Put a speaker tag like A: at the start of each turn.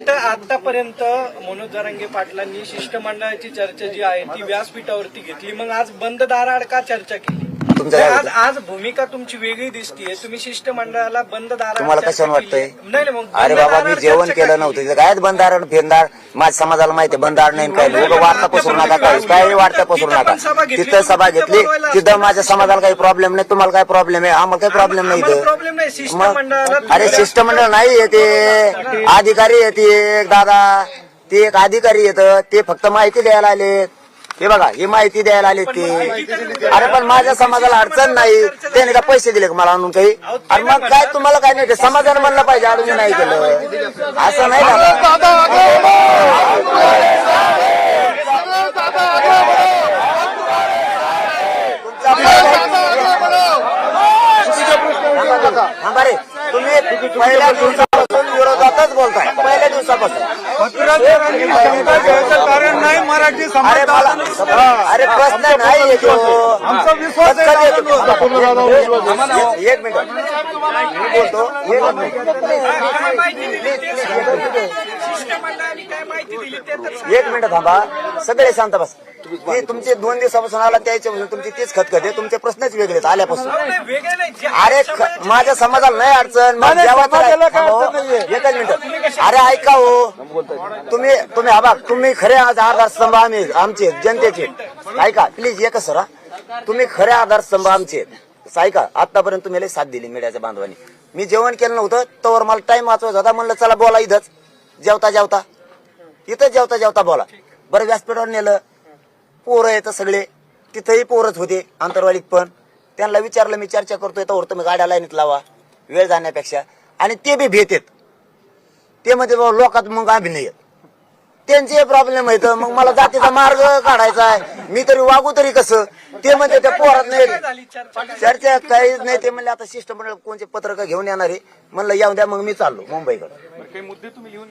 A: आतापर्यंत मनोज जरांगे पाटलांनी शिष्टमंडळाची चर्चा जी आहे ती व्यासपीठावरती घेतली. मग आज बंद दाराआड का चर्चा केली?
B: तुमच्या
A: आज आज भूमिका तुमची वेगळी दिसतीये. तुम्ही शिष्टमंडळाला बंद दाराआड
B: तुम्हाला
A: चर्चा
B: कशाने
A: केली. आहे.
B: वाटतंय
A: नाही नाही, मग
B: अरे बाबा मी जेवण
A: चर्चा का
B: केलं. नव्हतं.
A: केली?
B: तिथं काय बंदार फेरदार माझ्या समाजाला माहिती आहे, बंदार नाही काय. लोक वार्ता पसरू नका काय काय वार्ता पसरू नका. तिथं सभा घेतली. तिथं माझ्या समाजाला काही प्रॉब्लेम नाही तुम्हाला काय प्रॉब्लेम आहे आम्हाला काही प्रॉब्लेम नाही
A: आम्हाला
B: इथं.
A: प्रॉब्लेम नाही.
B: मग
A: शिष्टमंडळाला
B: अरे शिष्टमंडळ नाही येते. अधिकारी येते एक दादा. ते एक अधिकारी येत. ते फक्त माहिती द्यायला आले हे बघा ही माहिती द्यायला आले ते. अरे पण माझ्या समाजाला अडचण नाही. त्याने का पैसे दिले का मला आणून काही? अरे मग काय तुम्हाला काय नाही समाजाने म्हणलं पाहिजे अडून नाही केलं. असं नाही थांबा रे तुम्ही पहिल्या दिवसापासून विरोधातच बोलताय. पहिल्या दिवसापासून.
C: कारण नाही मराठी
B: अरे मला
C: समाज
B: अरे प्रश्न नाही येतो.
C: आमचा विश्वास आहे
B: कधी येतो?
C: दादांवर.
B: एक मिनिट मी बोलतो एक मिनिट
A: काय माहिती दिली ते सांगा. शिष्टमंडळाने काय माहिती दिली ते तर सांगा.
B: एक मिनिट थांबा. सगळे शांत बस. ते तुमचे दोन दिवसापासून आला त्याच्यापासून तुमची तीच खतखत आहे. तुमचे प्रश्नच आल्यापासून.
A: नाही, वेगळे नाही. जे
B: अरे ख- माझ्या समाजाला नाही अडचण. मग
C: नाही,
B: जेव्हा तर-
C: समाजाला काय
B: थांबा,
C: अडचण नाहीये.
B: एकच मिनिट. अरे ऐका हो. तुम्ही तुम्ही हा बघ तुम्ही खरे आज आधारस्तंभ आम्ही आमचे जनतेचे. ऐका प्लीज एकच सर? तुम्ही खरे आधारस्तंभ आमचे. ऐका आतापर्यंत तुम्ही लई साथ दिली मीडियाच्या बांधवांनी. मी जेवण केलं नव्हतं तर मला टाइम वाचवायचा होता म्हणलं चला बोला इथंच. जेवता जेवता. इथं जेवता जेवता बोला. बरं व्यासपीठावर नेलं. पोरं येतं सगळे. तिथंही पोरच होते आंतरवालीत पण. त्यांना विचारलं मी चर्चा करतोय तर तुम्ही गाड्या लाईनीत लावा वेळ जाण्यापेक्षा. आणि ते बी भेट येत ते म्हणते बाबा लोकात मग अभिनय येत. त्यांचे प्रॉब्लेम आहेत. मग मला जातीचा मार्ग काढायचा आहे. मी तरी वागू तरी कसं? ते म्हणते त्या पोरात नाही
A: चर्चा
B: चर्चा काहीच नाही ते म्हणले आता शिष्टमंडळ कोणते पत्रक घेऊन येणार आहे? म्हणलं येऊ द्या मग मी चाललो मुंबईकडे.